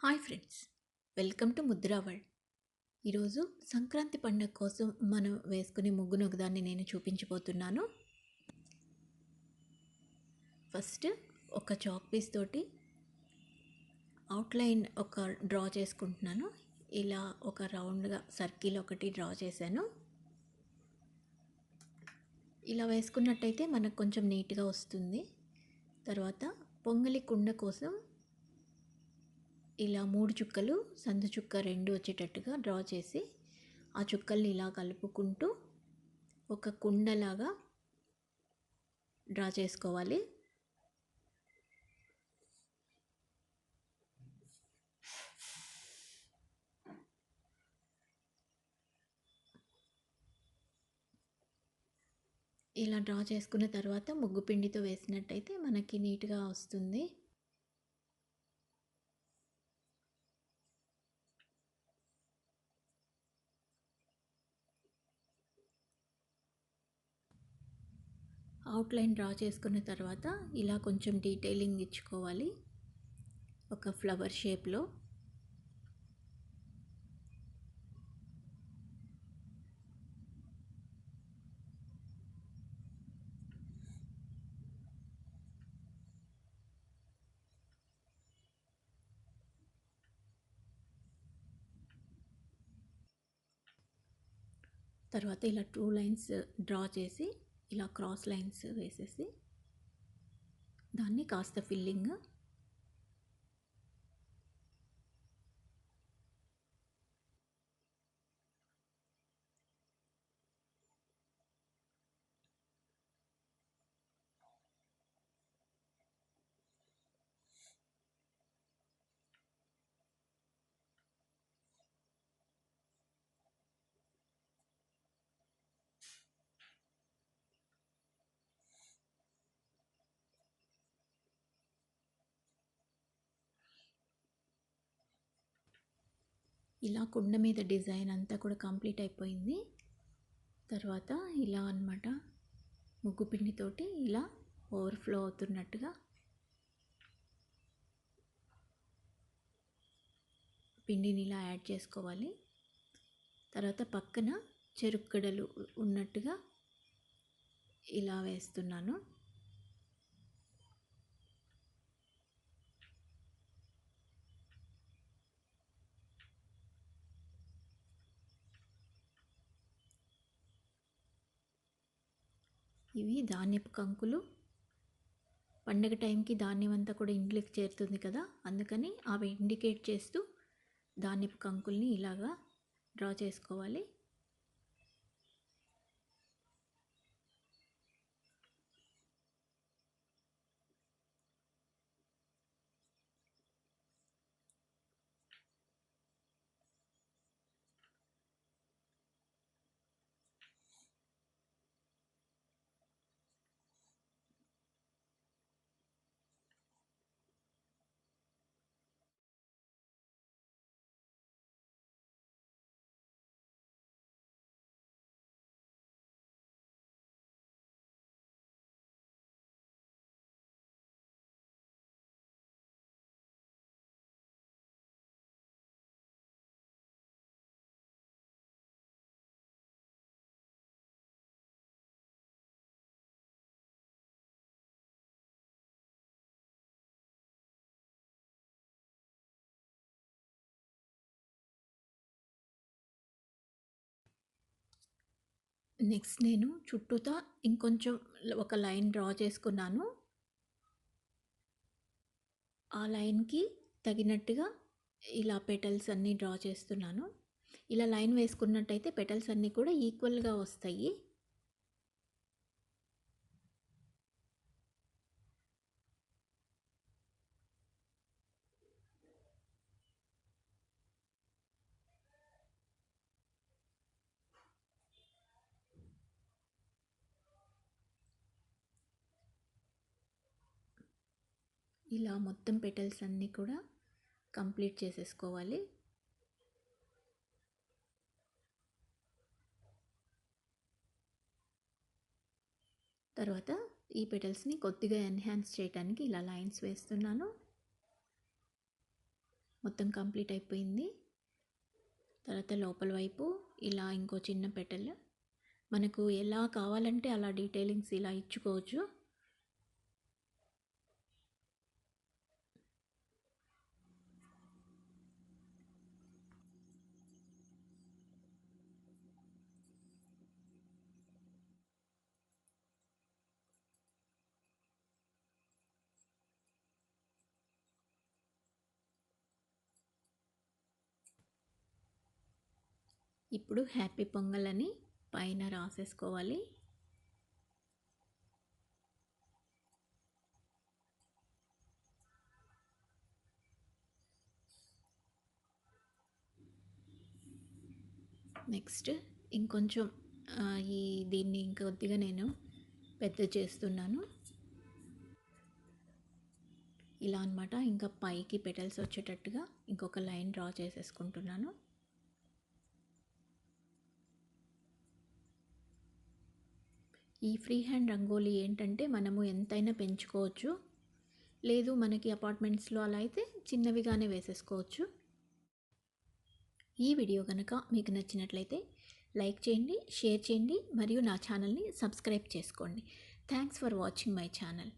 Hi friends welcome to Mudra world. ఈరోజు సంక్రాంతి పండుగ కోసం మనం వేసుకునే ముగ్గును ఒకదాన్ని నేను చూపించబోతున్నాను. ఫస్ట్ ఒక చాక్ పీస్ తోటి అవుట్లైన్ ఒక డ్రా చేసుకుంటున్నాను. ఇలా ఒక రౌండ్గా సర్కిల్ ఒకటి డ్రా చేశాను. ఇలా వేసుకున్నట్టయితే మనకు కొంచెం నీట్గా వస్తుంది. తర్వాత పొంగలి కుండ కోసం ఇలా మూడు చుక్కలు సందు చుక్క రెండు వచ్చేటట్టుగా డ్రా చేసి ఆ చుక్కల్ని ఇలా కలుపుకుంటూ ఒక కుండలాగా డ్రా చేసుకోవాలి. ఇలా డ్రా చేసుకున్న తర్వాత ముగ్గు పిండితో వేసినట్టయితే మనకి నీట్గా వస్తుంది. అవుట్లైన్ డ్రా చేసుకున్న తర్వాత ఇలా కొంచెం డీటెయిలింగ్ ఇచ్చుకోవాలి. ఒక ఫ్లవర్ షేప్లో తర్వాత ఇలా టూ లైన్స్ డ్రా చేసి ఇలా క్రాస్ లైన్స్ వేసేసి దాన్ని కాస్త ఫిల్లింగ్ ఇలా కుండ మీద డిజైన్ అంతా కూడా కంప్లీట్ అయిపోయింది. తర్వాత ఇలా అనమాట ముగ్గు పిండితోటి ఇలా ఓవర్ఫ్లో అవుతున్నట్టుగా పిండిని ఇలా యాడ్ చేసుకోవాలి. తర్వాత పక్కన చెరుక్కడలు ఉన్నట్టుగా ఇలా వేస్తున్నాను. ఇవి ధాన్యపు కంకులు. పండగ టైంకి ధాన్యం అంతా కూడా ఇంట్లోకి చేరుతుంది కదా అందుకని అవి ఇండికేట్ చేస్తూ ధాన్యపు కంకుల్ని ఇలాగా డ్రా చేసుకోవాలి. నెక్స్ట్ నేను చుట్టూతా ఇంకొంచెం ఒక లైన్ డ్రా చేసుకున్నాను. ఆ లైన్కి తగినట్టుగా ఇలా పెటల్స్ అన్నీ డ్రా చేస్తున్నాను. ఇలా లైన్ వేసుకున్నట్టయితే పెటల్స్ అన్నీ కూడా ఈక్వల్గా వస్తాయి. ఇలా మొత్తం పెటల్స్ అన్నీ కూడా కంప్లీట్ చేసేసుకోవాలి. తర్వాత ఈ పెటల్స్ని కొద్దిగా ఎన్హాన్స్ చేయడానికి ఇలా లైన్స్ వేస్తున్నాను. మొత్తం కంప్లీట్ అయిపోయింది. తర్వాత లోపల వైపు ఇలా ఇంకో చిన్న పెటల్ మనకు ఎలా కావాలంటే అలా డీటెయిలింగ్స్ ఇలా ఇచ్చుకోవచ్చు. ఇప్పుడు హ్యాపీ పొంగల్ అని పైన రాసేసుకోవాలి. నెక్స్ట్ ఇంకొంచెం ఈ దీన్ని ఇంకొద్దిగా నేను పెద్ద చేస్తున్నాను. ఇలా అన్నమాట ఇంకా పైకి పెటల్స్ వచ్చేటట్టుగా ఇంకొక లైన్ డ్రా చేసేసుకుంటున్నాను. ఈ ఫ్రీ హ్యాండ్ రంగోలీ ఏంటంటే మనము ఎంతైనా పెంచుకోవచ్చు. లేదు మనకి అపార్ట్మెంట్స్లో అలా అయితే చిన్నవిగానే వేసేసుకోవచ్చు. ఈ వీడియో కనుక మీకు నచ్చినట్లయితే లైక్ చేయండి షేర్ చేయండి మరియు నా ఛానల్ని సబ్స్క్రైబ్ చేసుకోండి. Thanks for watching my channel.